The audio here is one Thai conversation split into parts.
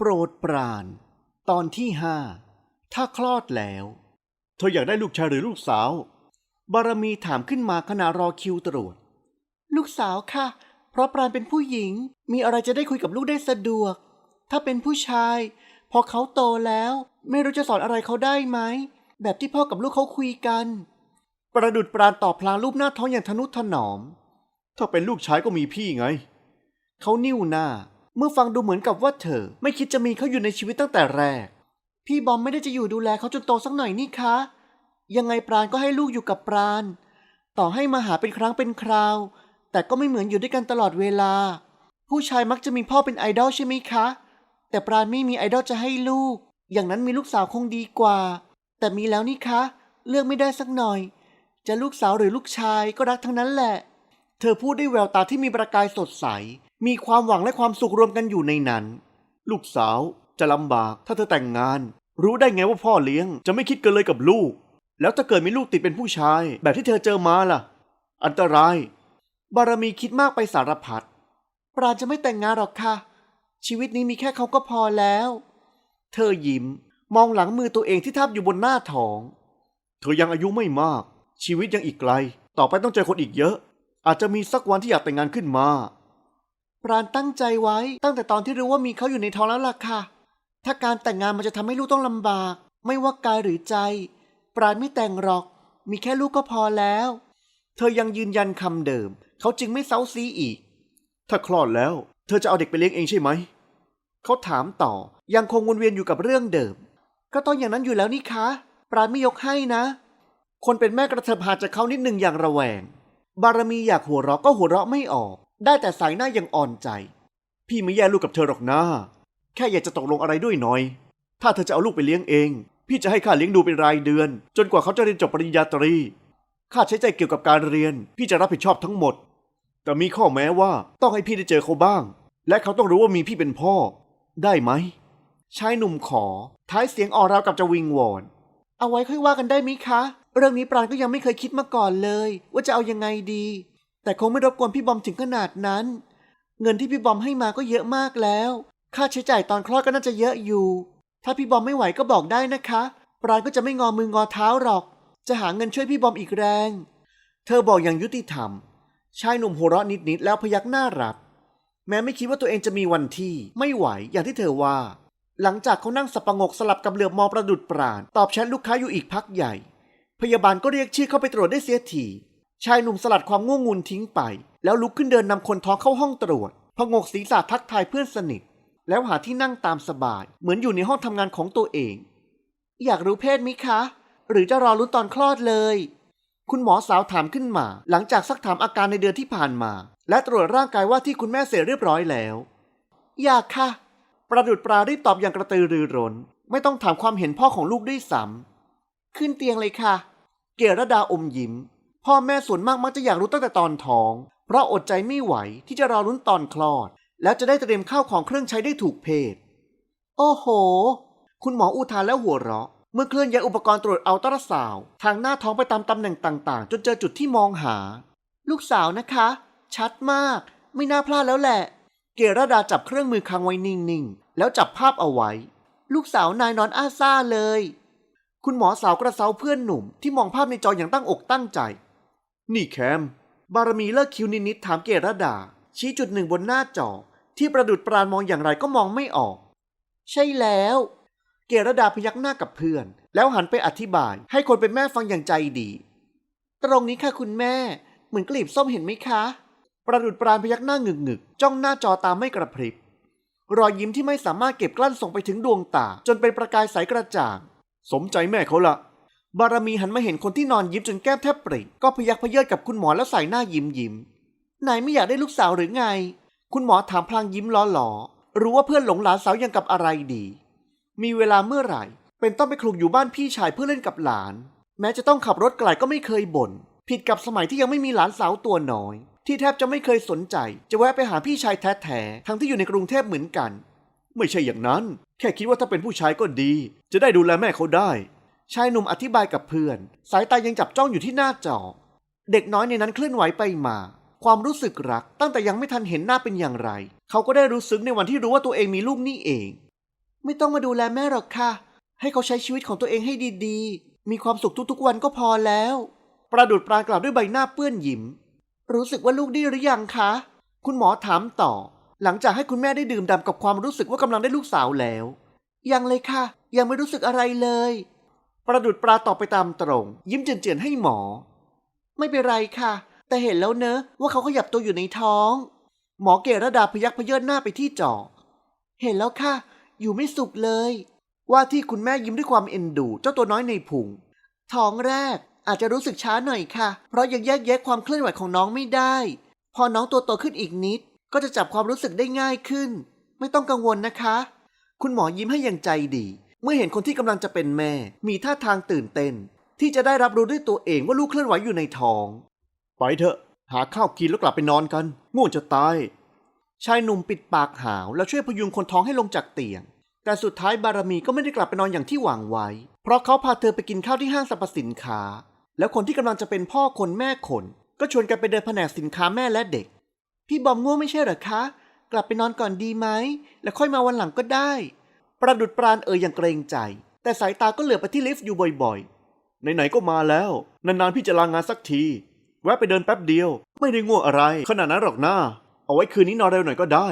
โปรดปราน ตอนที่ห้าถ้าคลอดแล้ว เธออยากได้ลูกชายหรือลูกสาว บารมีถามขึ้นมาขณะรอคิวตรวจ ลูกสาวค่ะ เพราะปรานเป็นผู้หญิง มีอะไรจะได้คุยกับลูกได้สะดวก ถ้าเป็นผู้ชาย พอเขาโตแล้ว ไม่รู้จะสอนอะไรเขาได้ไหม แบบที่พ่อกับลูกเขาคุยกัน ประดุดปรานตอบพลางรูปหน้าท้องอย่างทนุถนอม ถ้าเป็นลูกชายก็มีพี่ไง เขานิ่วหน้า เมื่อฟังดูเหมือนกับว่าเธอ ไม่คิดจะมีเขาอยู่ในชีวิตตั้งแต่แรก พี่บอมไม่ได้จะอยู่ดูแลเขาจนโตสักหน่อยนี่คะ ยังไงปราณก็ให้ลูกอยู่กับปราณ ต่อให้มาหาเป็นครั้งเป็นคราว แต่ก็ไม่เหมือนอยู่ด้วยกันตลอดเวลา ผู้ชายมักจะมีพ่อเป็นไอดอลใช่ไหมคะ แต่ปราณไม่มีไอดอลจะให้ลูก อย่างนั้นมีลูกสาวคงดีกว่า แต่มีแล้วนี่คะ เลือกไม่ได้สักหน่อย จะลูกสาวหรือลูกชายก็รักทั้งนั้นแหละ เธอพูดด้วยแววตาที่มีประกายสดใส มีความหวังและความสุขรวมกันอยู่ในนั้น ลูกสาวจะลำบากถ้าเธอแต่งงาน รู้ได้ไงว่าพ่อเลี้ยงจะไม่คิดเกันเลยกับลูก แล้วถ้าเกิดมีลูกติดเป็นผู้ชาย แบบที่เธอเจอมาล่ะ อันตราย บารมีคิดมากไปสารพัดปราณจะไม่แต่งงานหรอกค่ะ ชีวิตนี้มีแค่เขาก็พอแล้ว เธอยิ้มมองหลังมือตัวเองที่ทับอยู่บนหน้าท้อง เธอยังอายุไม่มาก ชีวิตยังอีกไกล ต่อไปต้องเจอคนอีกเยอะ อาจจะมีสักวันที่อยากแต่งงานขึ้นมา ปราณตั้งใจไว้ตั้งแต่ตอนที่รู้ว่ามีเขาอยู่ในท้องแล้วล่ะค่ะ ถ้าการแต่งงานมันจะทำให้ลูกต้องลำบาก ไม่ว่ากายหรือใจ ปราณไม่แต่งหรอก มีแค่ลูกก็พอแล้ว เธอยังยืนยันคำเดิม เขาจึงไม่เซาซีอีก ถ้าคลอดแล้ว เธอจะเอาเด็กไปเลี้ยงเองใช่ไหม เขาถามต่อยังคงวนเวียนอยู่กับเรื่องเดิม ก็ต้องอย่างนั้นอยู่แล้วนี่คะ ปราณไม่ยกให้นะ คนเป็นแม่กระเถิบหาจากเขานิดหนึ่งอย่างระแวง บารมีอยากหัวเราะก็หัวเราะไม่ออก ได้แต่สายหน้ายังอ่อนใจ พี่ไม่แย่ลูกกับเธอหรอกนะแค่อยากจะตกลงอะไรด้วยหน่อย ถ้าเธอจะเอาลูกไปเลี้ยงเอง พี่จะให้ค่าเลี้ยงดูเป็นรายเดือน จนกว่าเขาจะเรียนจบปริญญาตรี ค่าใช้ใจ่ายเกี่ยวกับการเรียน พี่จะรับผิดชอบทั้งหมด แต่มีข้อแม้ว่าต้องให้พี่ได้เจอเขาบ้าง และเขาต้องรู้ว่ามีพี่เป็นพ่อ ได้ไหมชายหนุ่มขอ ท้ายเสียงอ่อนราวกับจะวิงวอน เอาไว้ค่อยว่ากันได้ไหมคะ เรื่องนี้ปราณก็ยังไม่เคยคิดมาก่อนเลย ว่าจะเอายังไงดี แต่คงไม่รบกวนพี่บอมถึงขนาดนั้น เงินที่พี่บอมให้มาก็เยอะมากแล้ว ค่าใช้จ่ายตอนคลอดก็น่าจะเยอะอยู่ ถ้าพี่บอมไม่ไหวก็บอกได้นะคะปราณก็จะไม่งอมืองอเท้าหรอก จะหาเงินช่วยพี่บอมอีกแรง เธอบอกอย่างยุติธรรม ชายหนุ่มหัวเราะนิดๆแล้วพยักหน้ารับ แม้ไม่คิดว่าตัวเองจะมีวันที่ไม่ไหวอย่างที่เธอว่า หลังจากเขานั่งสับประงกสลับกับเหลือบมองประดุดปราณตอบแชทลูกค้าอยู่อีกพักใหญ่ พยาบาลก็เรียกชื่อเข้าไปตรวจได้เสียที ชายหนุ่มสลัดความง่วงงุนทิ้งไป แล้วลุกขึ้นเดินนำคนท้องเข้าห้องตรวจพงกศีรษะทักทายเพื่อนสนิท แล้วหาที่นั่งตามสบาย เหมือนอยู่ในห้องทำงานของตัวเอง อยากรู้เพศมิคะ หรือจะรอรุ้นตอนคลอดเลย คุณหมอสาวถามขึ้นมา หลังจากซักถามอาการในเดือนที่ผ่านมา และตรวจร่างกายว่าที่คุณแม่เสร็จเรียบร้อยแล้ว อยากค่ะ ประดุดปรารีบตอบอย่างกระตือรือร้น ไม่ต้องถามความเห็นพ่อของลูกด้วยซ้ำขึ้นเตียงเลยค่ะ เกรดาอมยิ้ม พ่อแม่ส่วนมากมักจะอยากรู้ตั้งแต่ตอนท้อง เพราะอดใจไม่ไหวที่จะรอรุ้นตอนคลอด แล้วจะได้เตรียมข้าวของเครื่องใช้ได้ถูกเพศ โอ้โห คุณหมออุทานแล้วหัวเราะ เมื่อเคลื่อนย้ายอุปกรณ์ตรวจอัลตราซาวทางหน้าท้องไปตามตำแหน่งต่าง ๆ จนเจอจุดที่มองหา ลูกสาวนะคะ ชัดมาก ไม่น่าพลาดแล้วแหละ เกรดาจับเครื่องมือค้างไว้นิ่งๆแล้วจับภาพเอาไว้ ลูกสาวนายนอนอาซ่าเลย คุณหมอสาวกระเซาเพื่อนหนุ่มที่มองภาพในจออย่างตั้งอกตั้งใจ นี่แคม บารมีเลิกคิวนิดๆถามเกรดา ชี้จุดหนึ่งบนหน้าจอ ที่ประดุดปราณมองอย่างไรก็มองไม่ออก ใช่แล้ว เกรดาพยักหน้ากับเพื่อน แล้วหันไปอธิบาย ให้คนเป็นแม่ฟังอย่างใจดี ตรงนี้ค่ะคุณแม่ เหมือนกลีบส้มเห็นไหมคะ ประดุดปราณพยักหน้างึกงึกๆจ้องหน้าจอตามไม่กระพริบ รอยยิ้มที่ไม่สามารถเก็บกลั้นส่งไปถึงดวงตา จนเป็นประกายใสกระจ่าง สมใจแม่เขาละ บารมีหันมาเห็นคนที่นอนยิ้มจนแก้มแทบปริก็พยักพยเยิดกับคุณหมอแล้วใส่หน้ายิ้มยิ้มนายไม่อยากได้ลูกสาวหรือไง คุณหมอถามพลางยิ้มล้อหลอๆรู้ว่าเพื่อนหลงหลานสาวยังกับอะไรดี มีเวลาเมื่อไหร่ เป็นต้องไปคลุกอยู่บ้านพี่ชายเพื่อเล่นกับหลาน แม้จะต้องขับรถไกลก็ไม่เคยบ่นผิดกับสมัยที่ยังไม่มีหลานสาวตัวน้อย ที่แทบจะไม่เคยสนใจ จะแวะไปหาพี่ชายแท้ๆทั้งที่อยู่ในกรุงเทพเหมือนกัน ไม่ใช่อย่างนั้น แค่คิดว่าถ้าเป็นผู้ชายก็ดี จะได้ดูแลแม่เขาได้ ชายหนุ่มอธิบายกับเพื่อน สายตายังจับจ้องอยู่ที่หน้าจอ เด็กน้อยในนั้นเคลื่อนไหวไปมา ความรู้สึกรักตั้งแต่ยังไม่ทันเห็นหน้าเป็นอย่างไร เขาก็ได้รู้ซึ้งในวันที่รู้ว่าตัวเองมีลูกนี่เอง ไม่ต้องมาดูแลแม่หรอกค่ะ ให้เขาใช้ชีวิตของตัวเองให้ดีๆ มีความสุขทุกๆวันก็พอแล้ว ประดุดปรานกล่าวด้วยใบหน้าเปื้อนยิ้ม รู้สึกว่าลูกดีหรือยังคะ คุณหมอถามต่อ หลังจากให้คุณแม่ได้ดื่มด่ำกับความรู้สึกว่ากำลังได้ลูกสาวแล้ว ยังเลยค่ะ ยังไม่รู้สึกอะไรเลย ประดุดปลาตอบไปตามตรง ยิ้มเจียนๆให้หมอ ไม่เป็นไรค่ะ แต่เห็นแล้วเนอะว่าเขาขยับตัวอยู่ในท้อง หมอเกรดาพยักพเยินหน้าไปที่จอเห็นแล้วค่ะ อยู่ไม่สุขเลย ว่าที่คุณแม่ยิ้มด้วยความเอ็นดู เจ้าตัวน้อยในพุงท้องแรกอาจจะรู้สึกช้าหน่อยค่ะ เพราะยังแยกแยะความเคลื่อนไหวของน้องไม่ได้ พอน้องตัวโตขึ้นอีกนิด ก็จะจับความรู้สึกได้ง่ายขึ้น ไม่ต้องกังวลนะคะ คุณหมอยิ้มให้อย่างใจดี เมื่อเห็นคนที่กำลังจะเป็นแม่ มีท่าทางตื่นเต้น ที่จะได้รับรู้ด้วยตัวเองว่าลูกเคลื่อนไหวอยู่ในท้อง ไปเถอะ หาข้าวกินแล้วกลับไปนอนกันง่วงจะตาย ชายหนุ่มปิดปากหาวแล้วช่วยพยุงคนท้องให้ลงจากเตียง แต่สุดท้ายบารมีก็ไม่ได้กลับไปนอนอย่างที่หวังไว้ เพราะเขาพาเธอไปกินข้าวที่ห้างสรรพสินค้า แล้วคนที่กำลังจะเป็นพ่อคนแม่คนก็ชวนกันไปเดินแผนกสินค้าแม่และเด็ก พี่บอมง่วงไม่ใช่เหรอคะ กลับไปนอนก่อนดีไหม แล้วค่อยมาวันหลังก็ได้ ประดุดปราณเอ่ยอย่างเกรงใจ แต่สายตาก็เหลือบไปที่ลิฟต์อยู่บ่อยๆ ไหนๆก็มาแล้ว นานๆพี่จะลางานสักที แวะไปเดินแป๊บเดียว ไม่ได้ง่วงอะไร ขนาดนั้นหรอกนะเอาไว้คืนนี้นอนเร็วหน่อยก็ได้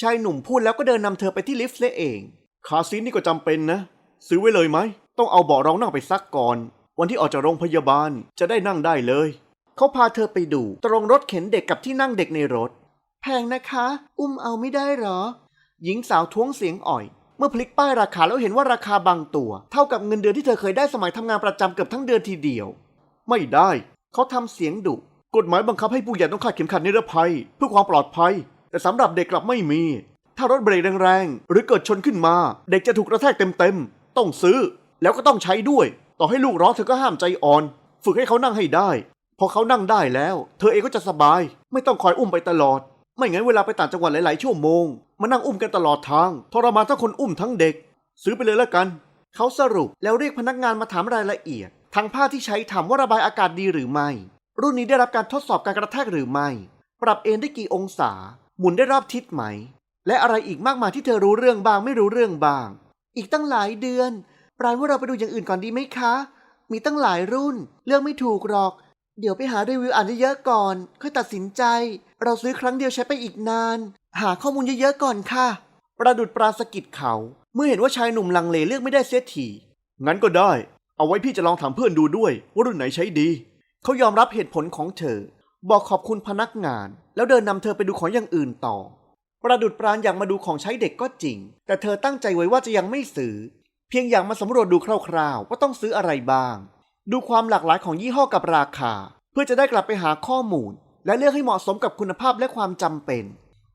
ชายหนุ่มพูดแล้วก็เดินนำเธอไปที่ลิฟต์เสียเอง คาซีทนี่ก็จำเป็นนะ ซื้อไว้เลยไหม ต้องเอาเบาะรองนั่งไปซักก่อน วันที่ออกจากโรงพยาบาลจะได้นั่งได้เลย เขาพาเธอไปดู ตรงรถเข็นเด็กกับที่นั่งเด็กในรถ แพงนะคะ อุ้มเอาไม่ได้หรอ หญิงสาวท้วงเสียงอ่อย เมื่อพลิกป้ายราคาแล้วเห็นว่าราคาบางตัว เท่ากับเงินเดือนที่เธอเคยได้สมัยทำงานประจำเกือบทั้งเดือนทีเดียว ไม่ได้ เขาทำเสียงดุ กฎหมายบังคับให้ผู้ใหญ่ต้องคาดเข็มขัดนิรภัย เพื่อความปลอดภัย แต่สำหรับเด็กกลับไม่มี ถ้ารถเบรกแรงๆหรือเกิดชนขึ้นมา เด็กจะถูกกระแทกเต็มๆต้องซื้อ แล้วก็ต้องใช้ด้วย ต่อให้ลูกร้องเธอก็ห้ามใจอ่อน ฝึกให้เขานั่งให้ได้ พอเขานั่งได้แล้ว เธอเองก็จะสบาย ไม่ต้องคอยอุ้มไปตลอด ไม่งั้นเวลาไปต่างจังหวัดหลายๆชั่วโมง มานั่งอุ้มกันตลอดทางทรมานทั้งคนอุ้มทั้งเด็ก ซื้อไปเลยแล้วกัน เขาสรุปแล้วเรียกพนักงานมาถามรายละเอียดทั้งผ้าที่ใช้ทำว่าระบายอากาศดีหรือไม่ รุ่นนี้ได้รับการทดสอบการกระแทกหรือไม่ ปรับเอนได้กี่องศา หมุนได้รอบทิศไหม และอะไรอีกมากมายที่เธอรู้เรื่องบ้างไม่รู้เรื่องบ้าง อีกตั้งหลายเดือนปรายว่าเราไปดูอย่างอื่นก่อนดีไหมคะ มีตั้งหลายรุ่น เลือกไม่ถูกหรอก เดี๋ยวไปหารีวิวอ่านเยอะๆก่อน ค่อยตัดสินใจ เราซื้อครั้งเดียวใช้ไปอีกนาน หาข้อมูลเยอะๆก่อนค่ะ ประดุดปราสกิดเขา เมื่อเห็นว่าชายหนุ่มลังเลเลือกไม่ได้เสียทีงั้นก็ได้ เอาไว้พี่จะลองถามเพื่อนดูด้วย ว่ารุ่นไหนใช้ดี เขายอมรับเหตุผลของเธอ บอกขอบคุณพนักงาน แล้วเดินนำเธอไปดูของอย่างอื่นต่อ ประดุดปรานอยากมาดูของใช้เด็กก็จริง แต่เธอตั้งใจไว้ว่าจะยังไม่ซื้อ เพียงอยากมาสำรวจดูคร่าวๆว่าต้องซื้ออะไรบ้าง ดูความหลากหลายของยี่ห้อกับราคา เพื่อจะได้กลับไปหาข้อมูล และเลือกให้เหมาะสมกับคุณภาพและความจำเป็น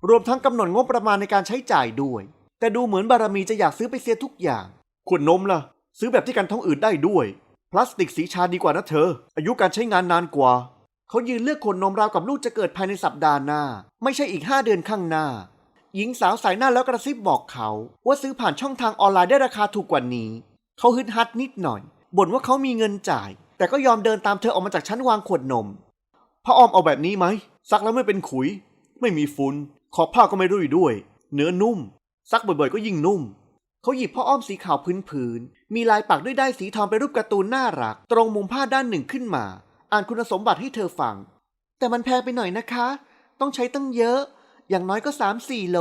รวมทั้งกำหนดงบประมาณในการใช้จ่ายด้วย แต่ดูเหมือนบารมีจะอยากซื้อไปเสียทุกอย่างขวดนมล่ะ ซื้อแบบที่กันท้องอืดได้ด้วย พลาสติกสีชาดีกว่านะเธอ อายุการใช้งานนานกว่า เขายืนเลือกขวดนมราวกับลูกจะเกิดภายในสัปดาห์หน้า ไม่ใช่อีกห้าเดือนข้างหน้า หญิงสาวสายหน้าแล้วกระซิบบอกเขา ว่าซื้อผ่านช่องทางออนไลน์ได้ราคาถูกกว่านี้ เขาฮึดฮัดนิดหน่อย บ่นว่าเขามีเงินจ่าย แต่ก็ยอมเดินตามเธอออกมาจากชั้นวางขวดนมพ่ออ้อมเอาแบบนี้ไหมซักแล้วไม่เป็นขุย ไม่มีฝุ่นขอบผ้าก็ไม่รุ่ยด้วย เนื้อนุ่ม ซักบ่อยๆ ก็ยิ่งนุ่ม เขาหยิบผ้าอ้อมสีขาวพื้นๆมีลายปักด้วยได้ายสีทองเป็นรูปการ์ตูนน่ารัก ตรงมุมผ้าด้านหนึ่งขึ้นมา อ่านคุณสมบัติให้เธอฟัง แต่มันแพงไปหน่อยนะคะ ต้องใช้ตั้งเยอะ อย่างน้อยก็สามสี่โล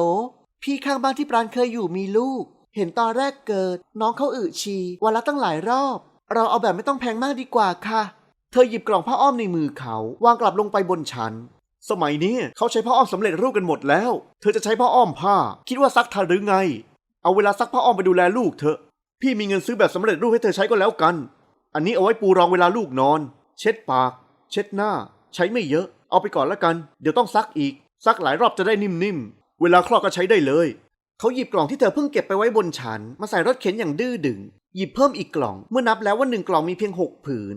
พี่ข้างบ้านที่ปราณเคยอยู่มีลูก เห็นตอนแรกเกิด น้องเขาอึชีวันละตั้งหลายรอบ เราเอาแบบไม่ต้องแพงมากดีกว่าค่ะ เธอหยิบกล่องผ้าอ้อมในมือเขา วางกลับลงไปบนชั้น สมัยนี้เขาใช้ผ้าอ้อมสำเร็จรูปกันหมดแล้ว เธอจะใช้ผ้าอ้อมผ้า คิดว่าซักทันหรือไง เอาเวลาซักผ้าอ้อมไปดูแลลูกเถอะ พี่มีเงินซื้อแบบสำเร็จรูปให้เธอใช้ก็แล้วกัน อันนี้เอาไว้ปูรองเวลาลูกนอน เช็ดปาก เช็ดหน้า ใช้ไม่เยอะ เอาไปก่อนละกัน เดี๋ยวต้องซักอีก ซักหลายรอบจะได้นิ่มๆ เวลาคลอดก็ใช้ได้เลย เขาหยิบกล่องที่เธอเพิ่งเก็บไปไว้บนชั้นมาใส่รถเข็นอย่างดื้อดึง หยิบเพิ่มอีกกล่อง เมื่อนับแล้วว่าหนึ่งกล่องมีเพียงหกผืน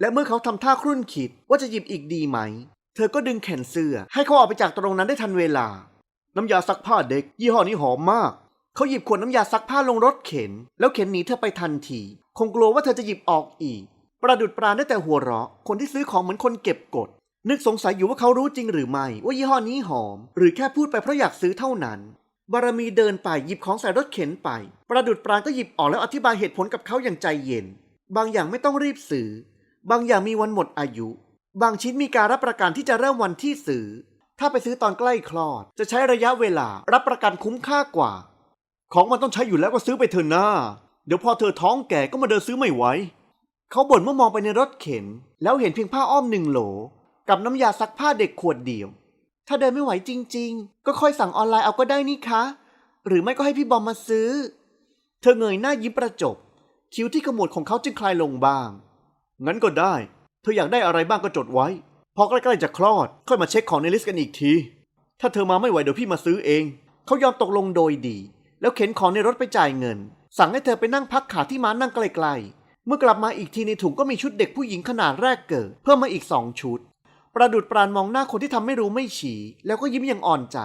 และเมื่อเขาทำท่าครุ่นคิดว่าจะหยิบอีกดีไหม เธอก็ดึงแขนเสื้อ ให้เขาออกไปจากตรงนั้นได้ทันเวลา น้ำยาซักผ้าเด็ก ยี่ห้อนี้หอมมาก เขาหยิบขวดน้ำยาซักผ้าลงรถเข็น แล้วเข็นหนีเธอไปทันที คงกลัวว่าเธอจะหยิบออกอีก ประดุดปราได้แต่หัวเราะ คนที่ซื้อของเหมือนคนเก็บกด นึกสงสัยอยู่ว่าเขารู้จริงหรือไม่ ว่ายี่ห้อนี้หอม หรือแค่พูดไปเพราะอยากซื้อเท่านั้น บารมีเดินไปหยิบของใส่รถเข็นไป ประดุดปรานก็หยิบออกแล้วอธิบายเหตุผลกับเขาอย่างใจเย็น บางอย่างไม่ต้องรีบซื้อ บางอย่างมีวันหมดอายุ บางชิ้นมีการรับประกันที่จะเริ่มวันที่ซื้อ ถ้าไปซื้อตอนใกล้คลอด จะใช้ระยะเวลารับประกันคุ้มค่ากว่า ของมันต้องใช้อยู่แล้วก็ซื้อไปเถอะหน้า เดี๋ยวพอเธอท้องแก่ก็มาเดินซื้อไม่ไหวเขาบ่นเมื่อมองไปในรถเข็น แล้วเห็นเพียงผ้าอ้อมหนึ่งโหล กับน้ำยาซักผ้าเด็กขวดเดียว ถ้าเดินไม่ไหวจริง ๆ ก็ค่อยสั่งออนไลน์เอาก็ได้นี่คะ หรือไม่ก็ให้พี่บอมมาซื้อ เธอเงยหน้ายิ้มประจบ คิ้วที่ขมวดของเขาจึงคลายลงบ้าง งั้นก็ได้ เธออยากได้อะไรบ้างก็จดไว้ พอใกล้ๆจะคลอด ค่อยมาเช็คของในลิสต์กันอีกที ถ้าเธอมาไม่ไหวเดี๋ยวพี่มาซื้อเอง เขายอมตกลงโดยดี แล้วเข็นของในรถไปจ่ายเงิน สั่งให้เธอไปนั่งพักขาที่ม้านั่งไกลๆ เมื่อกลับมาอีกทีในถุงก็มีชุดเด็กผู้หญิงขนาดแรกเกิด เพิ่มมาอีกสองชุด ประดุดปรานมองหน้าคนที่ทำไม่รู้ไม่ชี้ แล้วก็ยิ้มอย่างอ่อนใจ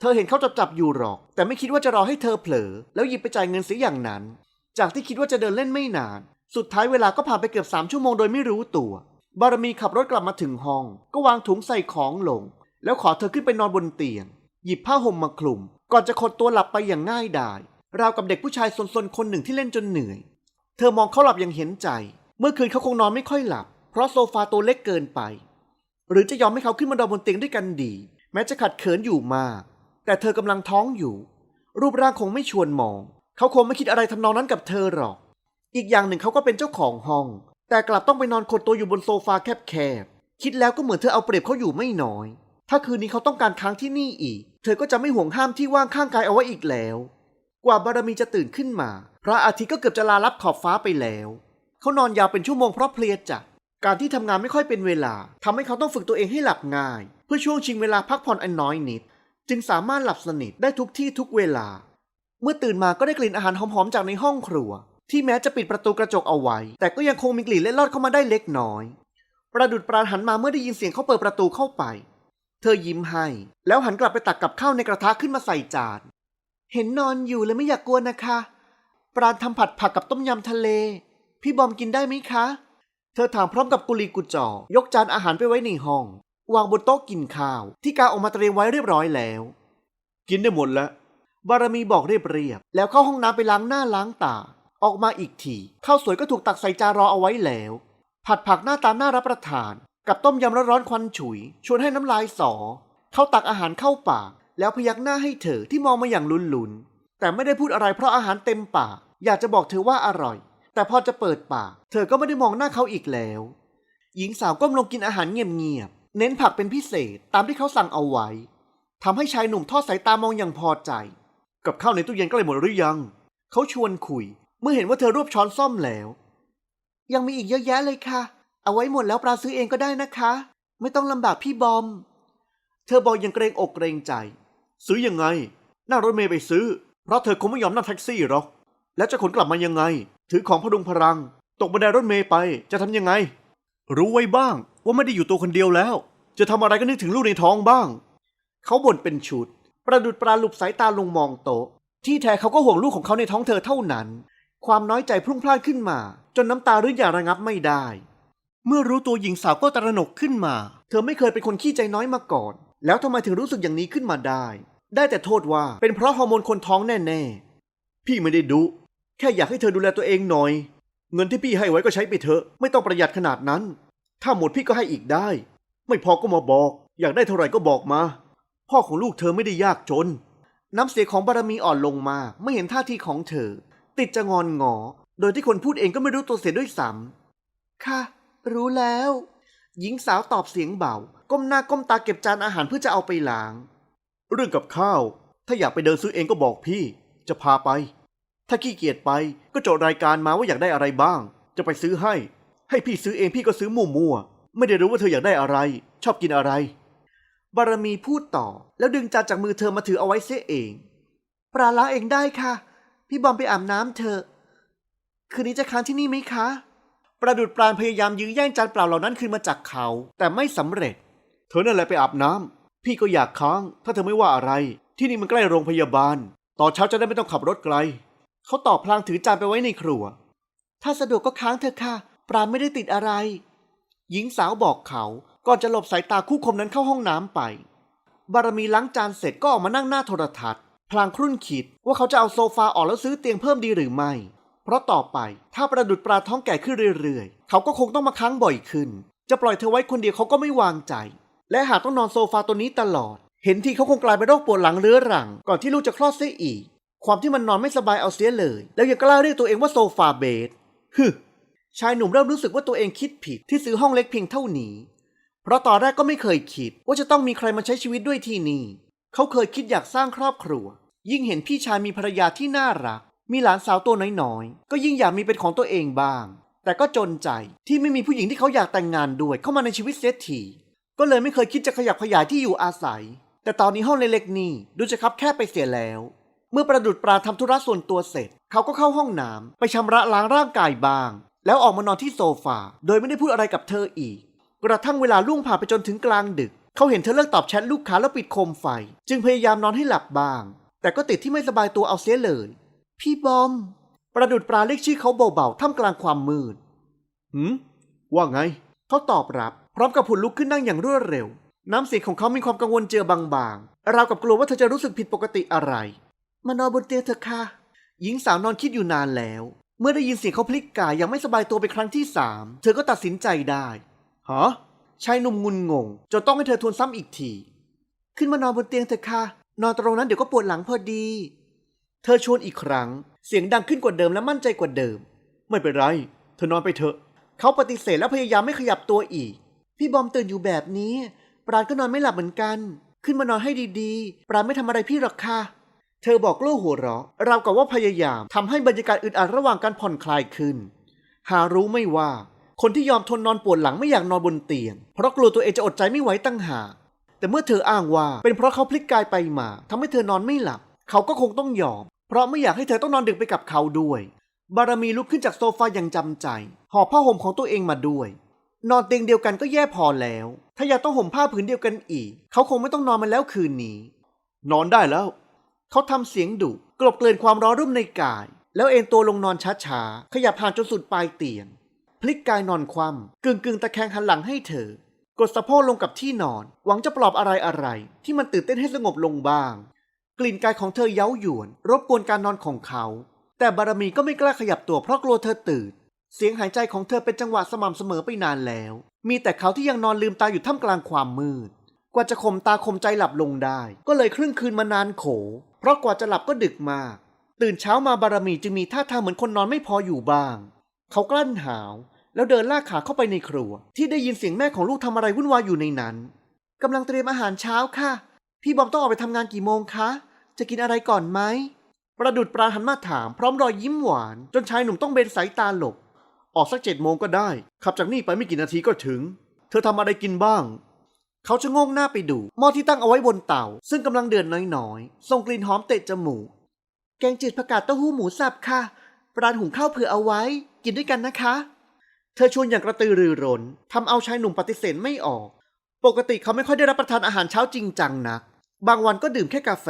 เธอเห็นเขาจับจับอยู่หรอก แต่ไม่คิดว่าจะรอให้เธอเผลอ แล้วหยิบไปจ่ายเงินเสียอย่างนั้น จากที่คิดว่าจะเดินเล่นไม่นาน สุดท้ายเวลาก็ผ่านไปเกือบสามชั่วโมงโดยไม่รู้ตัว บารมีขับรถกลับมาถึงห้อง ก็วางถุงใส่ของลง แล้วขอเธอขึ้นไปนอนบนเตียง หยิบผ้าห่มมาคลุม ก่อนจะขดตัวหลับไปอย่างง่ายดาย ราวกับเด็กผู้ชายซนๆคนหนึ่งที่เล่นจนเหนื่อย เธอมองเขาหลับอย่างเห็นใจ เมื่อคืนเขาคงนอนไม่ค่อยหลับ เพราะโซฟาตัวเล็กเกินไป หรือจะยอมให้เขาขึ้นมานอนบนเตียงด้วยกันดี แม้จะขัดเขินอยู่มาก แต่เธอกำลังท้องอยู่ รูปร่างคงไม่ชวนมอง เขาคงไม่คิดอะไรทำนองนั้นกับเธอหรอก อีกอย่างหนึ่งเขาก็เป็นเจ้าของห้อง แต่กลับต้องไปนอนขดตัวอยู่บนโซฟาแคบๆคิดแล้วก็เหมือนเธอเอาเปรียบเขาอยู่ไม่น้อย ถ้าคืนนี้เขาต้องการค้างที่นี่อีก เธอก็จะไม่ห่วงห้ามที่ว่างข้างกายเอาไว้อีกแล้ว กว่าบารมีจะตื่นขึ้นมา พระอาทิตย์ก็เกือบจะลาลับขอบฟ้าไปแล้ว เขานอนยาวเป็นชั่วโมงเพราะเพลียจัด การที่ทำงานไม่ค่อยเป็นเวลาทำให้เขาต้องฝึกตัวเองให้หลับง่าย เพื่อช่วงชิงเวลาพักผ่อนอันน้อยนิด จึงสามารถหลับสนิทได้ทุกที่ทุกเวลา เมื่อตื่นมาก็ได้กลิ่นอาหารหอมๆจากในห้องครัว ที่แม้จะปิดประตูกระจกเอาไว้ แต่ก็ยังคงมีกลิ่นเล็ดลอดเข้ามาได้เล็กน้อย ประดุดปราณหันมาเมื่อได้ยินเสียงเขาเปิดประตูเข้าไป เธอยิ้มให้ แล้วหันกลับไปตักกับข้าวในกระทะขึ้นมาใส่จานเห็นนอนอยู่เลยไม่อยากกวนนะคะ ปราณทำผัดผักกับต้มยำทะเล พี่บอมกินได้ไหมคะ เธอถามพร้อมกับกุลีกุจอยกจานอาหารไปไว้ในห้อง วางบนโต๊ะกินข้าว ที่กาออกมาเตรียมไว้เรียบร้อยแล้ว กินได้หมดแล้ว บารมีบอกเรียบเรียบ แล้วเข้าห้องน้ำไปล้างหน้าล้างตา ออกมาอีกทีข้าวสวยก็ถูกตักใส่จานรอเอาไว้แล้ว ผัดผักหน้าตาน่ารับประทาน กับต้มยำร้อนๆควันฉุย ชวนให้น้ำลายสอ เขาตักอาหารเข้าปากแล้วพยักหน้าให้เธอที่มองมาอย่างลุนๆแต่ไม่ได้พูดอะไรเพราะอาหารเต็มปากอยากจะบอกเธอว่าอร่อย แต่พอจะเปิดปาก เธอก็ไม่ได้มองหน้าเขาอีกแล้ว หญิงสาวก้มลงกินอาหารเงียบๆ เน้นผักเป็นพิเศษตามที่เขาสั่งเอาไว้ทำให้ชายหนุ่มทอดสายตามองอย่างพอใจ กับข้าวในตู้เย็นใกล้หมดหรือยัง เขาชวนคุย เมื่อเห็นว่าเธอรวบช้อนซ่อมแล้ว ยังมีอีกเยอะแยะเลยค่ะ เอาไว้หมดแล้วปลาซื้อเองก็ได้นะคะ ไม่ต้องลำบากพี่บอม เธอบอกอยังเกรงอกเกรงใจ ซื้อยังไงนั่งรถเมย์ไปซื้อ เพราะเธอคงไม่ยอมนั่งแท็กซี่หรอก แล้วจะขนกลับมายังไง ถือของพดุงพรัง ตกบันไดรถเมย์ไปจะทำยังไง รู้ไว้บ้างว่าไม่ได้อยู่ตัวคนเดียวแล้ว จะทำอะไรก็นึกถึงลูกในท้องบ้าง เขาบ่นเป็นชุด ประดุดปลาหลุบสายตาลงมองโต๊ะที่แท้เขาก็ห่วงลูกของเขาในท้องเธอเท่านั้น ความน้อยใจพรุ่งพล่านขึ้นมา จนน้ำตารื้อย่างระงับไม่ได้ เมื่อรู้ตัวหญิงสาวก็ตระหนกขึ้นมา เธอไม่เคยเป็นคนขี้ใจน้อยมาก่อน แล้วทำไมถึงรู้สึกอย่างนี้ขึ้นมาได้ ได้แต่โทษว่าเป็นเพราะฮอร์โมนคนท้องแน่ๆ พี่ไม่ได้ดุ แค่อยากให้เธอดูแลตัวเองหน่อย เงินที่พี่ให้ไว้ก็ใช้ไปเถอะ ไม่ต้องประหยัดขนาดนั้น ถ้าหมดพี่ก็ให้อีกได้ ไม่พอก็มาบอก อยากได้เท่าไหร่ก็บอกมา พ่อของลูกเธอไม่ได้ยากจน น้ำเสียงของบารมีอ่อนลงมา ไม่เห็นท่าทีของเธอ ติดจะงอนงอ โดยที่คนพูดเองก็ไม่รู้ตัวเสียด้วยซ้ำค่ะ รู้แล้ว หญิงสาวตอบเสียงเบา ก้มหน้าก้มตาเก็บจานอาหารเพื่อจะเอาไปล้าง เรื่องกับข้าว ถ้าอยากไปเดินซื้อเองก็บอกพี่ จะพาไป ถ้าขี้เกียจไปก็จดรายการมาว่าอยากได้อะไรบ้าง จะไปซื้อให้ ให้พี่ซื้อเองพี่ก็ซื้อมั่วๆไม่ได้รู้ว่าเธออยากได้อะไร ชอบกินอะไร บารมีพูดต่อ แล้วดึงจานจากมือเธอมาถือเอาไว้เสียเอง ปลาล้างเองได้ค่ะ พี่บอมไปอาบน้ำเถอะ คืนนี้จะค้างที่นี่ไหมคะ ประดุดปราณพยายามยื้อแย่งจานเปล่าเหล่านั้นคืนมาจากเขา แต่ไม่สำเร็จ เธอนั่นแหละไปอาบน้ำพี่ก็อยากค้าง ถ้าเธอไม่ว่าอะไร ที่นี่มันใกล้โรงพยาบาล ต่อเช้าจะได้ไม่ต้องขับรถไกล เขาตอบพลางถือจานไปไว้ในครัว ถ้าสะดวกก็ค้างเถอะค่ะ ปราณไม่ได้ติดอะไร หญิงสาวบอกเขาก่อนจะหลบสายตาคู่คมนั้นเข้าห้องน้ำไป บารมีล้างจานเสร็จก็ออกมานั่งหน้าโทรทัศน์ พลางครุ่นคิดว่าเขาจะเอาโซฟาออกแล้วซื้อเตียงเพิ่มดีหรือไม่ เพราะต่อไปถ้าประดุดปลาท้องแก่ขึ้นเรื่อยๆ เขาก็คงต้องมาค้างบ่อยขึ้น จะปล่อยเธอไว้คนเดียวเขาก็ไม่วางใจ และหากต้องนอนโซฟาตัวนี้ตลอด เห็นทีเขาคงกลายเป็นโรคปวดหลังเรื้อรัง ก่อนที่ลูกจะคลอดเสียอีก ความที่มันนอนไม่สบายเอาเสียเลย แล้วยังกล้าเรียกตัวเองว่าโซฟาเบดฮึชายหนุ่มเริ่มรู้สึกว่าตัวเองคิดผิดที่ซื้อห้องเล็กเพียงเท่านี้ เพราะตอนแรกก็ไม่เคยคิดว่าจะต้องมีใครมาใช้ชีวิตด้วยที่นี่ เขาเคยคิดอยากสร้างครอบครัว ยิ่งเห็นพี่ชายมีภรรยาที่น่ารัก มีหลานสาวตัวน้อยๆ ก็ยิ่งอยากมีเป็นของตัวเองบ้าง แต่ก็จนใจที่ไม่มีผู้หญิงที่เขาอยากแต่งงานด้วยเข้ามาในชีวิตเสียที ก็เลยไม่เคยคิดจะขยับขยายที่อยู่อาศัย แต่ตอนนี้ห้องเล็กๆนี่ดูจะคับแค่ไปเสียแล้ว เมื่อประดุดปลาทำธุระส่วนตัวเสร็จ เขาก็เข้าห้องน้ำไปชำระล้างร่างกายบ้าง แล้วออกมานอนที่โซฟาโดยไม่ได้พูดอะไรกับเธออีก กระทั่งเวลาล่วงผ่านไปจนถึงกลางดึก เขาเห็นเธอเลิกตอบแชทลูกค้าแล้วปิดโคมไฟ จึงพยายามนอนให้หลับบ้าง แต่ก็ติดที่ไม่สบายตัวเอาเสียเลย พี่บอม ประดุดปลาเรียกชื่อเขาเบาๆท่ามกลางความมืดหืมว่าไง เขาตอบรับ พร้อมกับผุดลุกขึ้นนั่งอย่างรวดเร็ว น้ำเสียงของเขามีความกังวลเจือบางๆราวกับกลัวว่าเธอจะรู้สึกผิดปกติอะไร มานอนบนเตียงเถอะค่ะ หญิงสาวนอนคิดอยู่นานแล้ว เมื่อได้ยินเสียงเขาพลิกกายอยังไม่สบายตัวเป็นครั้งที่สามเธอก็ตัดสินใจได้ฮะชายหนุ่มงุนงงจนต้องให้เธอทวนซ้ำอีกที ขึ้นมานอนบนเตียงเถอะค่ะ นอนตรงนั้นเดี๋ยวก็ปวดหลังพอดี เธอชวนอีกครั้ง เสียงดังขึ้นกว่าเดิมและมั่นใจกว่าเดิม ไม่เป็นไร เธอนอนไปเถอะ เขาปฏิเสธและพยายามไม่ขยับตัวอีก พี่บอมตื่นอยู่แบบนี้ ปราณก็นอนไม่หลับเหมือนกัน ขึ้นมานอนให้ดีๆ ปราณไม่ทำอะไรพี่หรอกค่ะ เธอบอกลูกหัวเราะรากับว่าพยายามทำให้บรรยากาศอึดอัดระหว่างการผ่อนคลายขึ้น หารู้ไม่ว่า คนที่ยอมทนนอนปวดหลังไม่อยากนอนบนเตียง เพราะกลัวตัวเองจะอดใจไม่ไหวตั้งหา แต่เมื่อเธออ้างว่าเป็นเพราะเขาพลิกกายไปมาทำให้เธอนอนไม่หลับ เขาก็คงต้องยอม เพราะไม่อยากให้เธอต้องนอนดึกไปกับเขาด้วย บารมีลุกขึ้นจากโซฟาอย่างจำใจ หอบผ้าห่มของตัวเองมาด้วย นอนเตียงเดียวกันก็แย่พอแล้ว ถ้าอยากต้องห่มผ้าผืนเดียวกันอีก เขาคงไม่ต้องนอนมาแล้วคืนนี้ นอนได้แล้ว เขาทำเสียงดุกลบเกลื่อนความร้อนรุ่มในกาย แล้วเอนตัวลงนอนช้าๆ ขยับผ่านจนสุดปลายเตียง พลิกกายนอนคว่ำกึ่งกึ่งๆตะแคงหันหลังให้เธอ กดสะโพกลงกับที่นอน หวังจะปลอบอะไรอะไรๆที่มันตื่นเต้นให้สงบลงบ้าง กลิ่นกายของเธอเย้าหยวน รบกวนการนอนของเขา แต่บารมีก็ไม่กล้าขยับตัวเพราะกลัวเธอตื่น เสียงหายใจของเธอเป็นจังหวะสม่ำเสมอไปนานแล้ว มีแต่เขาที่ยังนอนลืมตาอยู่ท่ามกลางความมืด กว่าจะข่มตาข่มใจหลับลงได้ ก็เลยครึ่งคืนมานานโข เพราะกว่าจะหลับก็ดึกมาก ตื่นเช้ามาบารมีจึงมีท่าทางเหมือนคนนอนไม่พออยู่บ้าง เขากลั้นหาว แล้วเดินลากขาเข้าไปในครัว ที่ได้ยินเสียงแม่ของลูกทำอะไรวุ่นวายอยู่ในนั้นกำลังเตรียมอาหารเช้าค่ะ พี่บอมต้องออกไปทำงานกี่โมงคะ จะกินอะไรก่อนไหม ประดุดปราหันมาถามพร้อมรอยยิ้มหวาน จนชายหนุ่มต้องเบนสายตาหลบ ออกสักเจ็ดโมงก็ได้ ขับจากนี่ไปไม่กี่นาทีก็ถึง เธอทำอะไรกินบ้าง เขาชะโงงหน้าไปดูหม้อที่ตั้งเอาไว้บนเตา ซึ่งกำลังเดือดน้อยๆส่งกลิ่นหอมเตะจมูก แกงจืดผักกาดเต้าหู้หมูสับค่ะปราณหุงข้าวเผื่อเอาไว้ กินด้วยกันนะคะ เธอชวนอย่างกระตือรือร้นทำเอาชายหนุ่มปฏิเสธไม่ออก ปกติเขาไม่ค่อยได้รับประทานอาหารเช้าจริงจังนัก บางวันก็ดื่มแค่กาแฟ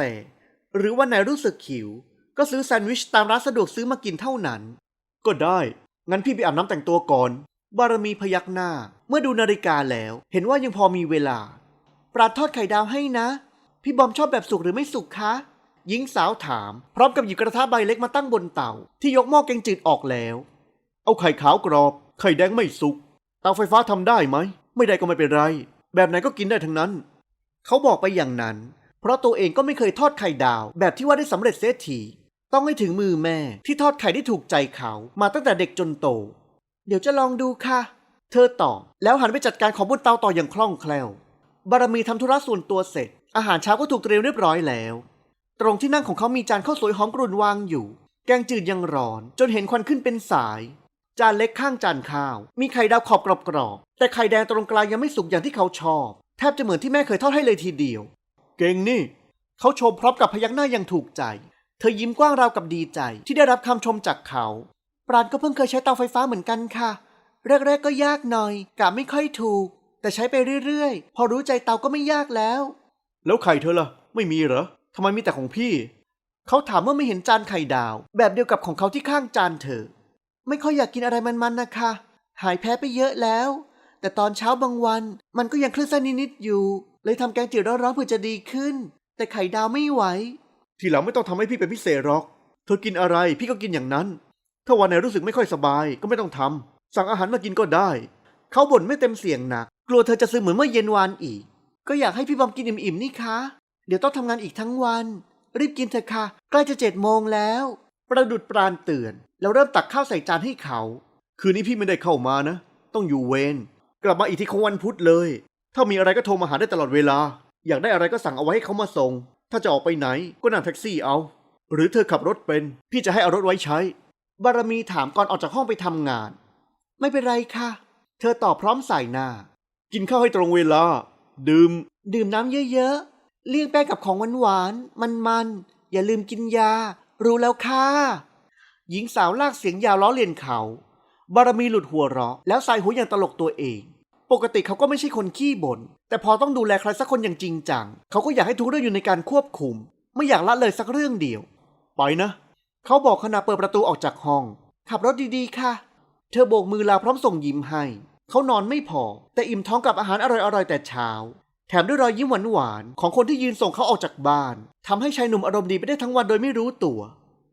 หรือวันไหนรู้สึกหิว ก็ซื้อแซนด์วิชตามร้านสะดวกซื้อมากินเท่านั้น ก็ได้ งั้นพี่ไปอาบน้ำแต่งตัวก่อน บารมีพยักหน้า เมื่อดูนาฬิกาแล้ว เห็นว่ายังพอมีเวลาปราทอดไข่ดาวให้นะ พี่บอมชอบแบบสุกหรือไม่สุกคะหญิงสาวถาม พร้อมกับหยิบกระทะใบเล็กมาตั้งบนเตาที่ยกหม้อแกงจืดออกแล้ว เอาไข่ขาวกรอบ ไข่แดงไม่สุกเตาไฟฟ้าทำได้ไหม ไม่ได้ก็ไม่เป็นไร แบบไหนก็กินได้ทั้งนั้น เขาบอกไปอย่างนั้น เพราะตัวเองก็ไม่เคยทอดไข่ดาว แบบที่ว่าได้สำเร็จเสียทีต้องให้ถึงมือแม่ที่ทอดไข่ได้ถูกใจเขามาตั้งแต่เด็กจนโต เดี๋ยวจะลองดูค่ะ เธอตอบแล้วหันไปจัดการของบนเตาต่ออย่างคล่องแคล่ว บารมีทำธุระส่วนตัวเสร็จ อาหารเช้าก็ถูกเตรียมเรียบร้อยแล้ว ตรงที่นั่งของเขามีจานข้าวสวยหอมกรุ่นวางอยู่ แกงจืดยังร้อน จนเห็นควันขึ้นเป็นสาย จานเล็กข้างจานข้าว มีไข่ดาวขอบกรอบๆแต่ไข่แดงตรงกลางยังไม่สุกอย่างที่เขาชอบ แทบจะเหมือนที่แม่เคยทอดให้เลยทีเดียว เก่งนี่ เขาชมพร้อมกับพยักหน้าอย่างถูกใจ เธอยิ้มกว้างราวกับดีใจที่ได้รับคำชมจากเขา ปราณก็เพิ่งเคยใช้เตาไฟฟ้าเหมือนกันค่ะ แรกๆก็ยากหน่อยกะไม่ค่อยถูก แต่ใช้ไปเรื่อยๆ พอรู้ใจเตาก็ไม่ยากแล้ว แล้วไข่เธอล่ะ ไม่มีเหรอทำไมมีแต่ของพี่ เขาถามเมื่อไม่เห็นจานไข่ดาว แบบเดียวกับของเขาที่ข้างจานเธอ ไม่ค่อยอยากกินอะไรมันๆนะคะ หายแพ้ไปเยอะแล้ว แต่ตอนเช้าบางวัน มันก็ยังคลื่นไส้นิดๆอยู่ เลยทำแกงจืดร้อนๆเพื่อจะดีขึ้น แต่ไข่ดาวไม่ไหว ทีหลังไม่ต้องทำให้พี่เป็นพิเศษหรอก เธอกินอะไรพี่ก็กินอย่างนั้น ถ้าวันไหนรู้สึกไม่ค่อยสบายก็ไม่ต้องทำสั่งอาหารมากินก็ได้ เขาบ่นไม่เต็มเสียงหนัก กลัวเธอจะซึมเหมือนเมื่อเย็นวานอีก ก็อยากให้พี่บอมกินอิ่มๆนี่คะ เดี๋ยวต้องทำงานอีกทั้งวัน รีบกินเถอะค่ะ ใกล้จะเจ็ดโมงแล้ว ประดุดปราณเตือน แล้วเริ่มตักข้าวใส่จานให้เขา คืนนี้พี่ไม่ได้เข้ามานะ ต้องอยู่เวร กลับมาอีกทีของวันพุธเลย ถ้ามีอะไรก็โทรมาหาได้ตลอดเวลา อยากได้อะไรก็สั่งเอาไว้ให้เขามาส่ง ถ้าจะออกไปไหนก็นั่งแท็กซี่เอา หรือเธอขับรถเป็น พี่จะให้เอารถไว้ใช้ บารมีถามก่อนออกจากห้องไปทำงาน ไม่เป็นไรค่ะ เธอตอบพร้อมใส่หน้า กินข้าวให้ตรงเวลา ดื่ม ดื่มน้ำเยอะๆ เลี่ยงแป้งกับของหวานๆ มันๆ อย่าลืมกินยา รู้แล้วค่ะ หญิงสาวลากเสียงยาวล้อเลียนเขา บารมีหลุดหัวเราะ แล้วใส่หัวอย่างตลกตัวเอง ปกติเขาก็ไม่ใช่คนขี้บน่น แต่พอต้องดูแลใครสักคนอย่างจริงจัง เขาก็อยากให้ทุกเรื่องอยู่ในการควบคุม ไม่อยากละเลยสักเรื่องเดียว ไปนะ เขาบอกขณะเปิดประตูออกจากห้อง ขับรถดีๆ ค่ะ เธอโบกมือลาพร้อมส่งยิ้มให้ เขานอนไม่พอ แต่อิ่มท้องกับอาหารอร่อยๆ แต่เช้า แถมด้วยรอยยิ้มหวานๆของคนที่ยืนส่งเขาออกจากบ้านทำให้ชายหนุ่มอารมณ์ดีไปได้ทั้งวันโดยไม่รู้ตัว